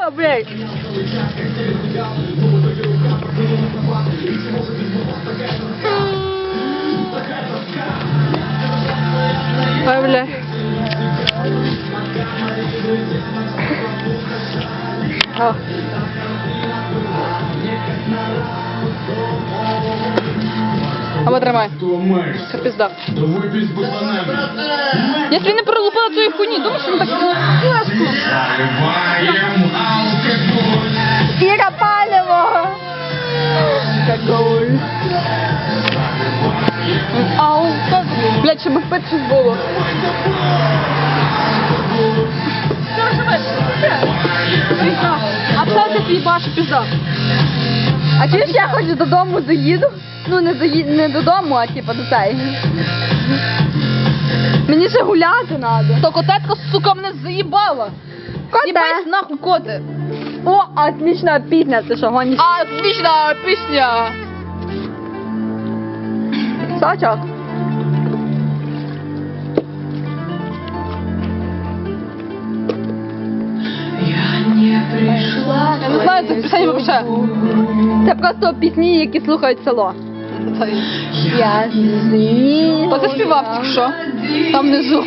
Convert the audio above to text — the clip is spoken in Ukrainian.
О, блядь. Ой, бля. О. Або тримай. Ломаєшся. Це пізда. Да випись пацанами. Я тобі не пролупила цієї хуйні, думаєш, що він так легко? Алкоголь. Алкоголь. Блядь, щоб пити щось було. А все це твій баш пізда. А чи ж я хоч додому заїду? Ну не заї... не додому, а типа до цей. Мені ще гуляти треба. То котетка, сука, мене заїбала. Коте. Їбать нахуй коти. О, отличная песня, ты что, гонишь? Отличная песня! Сачок. Я не прийшла. Я не знаю цих пісень вообще. Це просто пісні, які слухають село. Я не Хто це співав тільки що? Там внизу.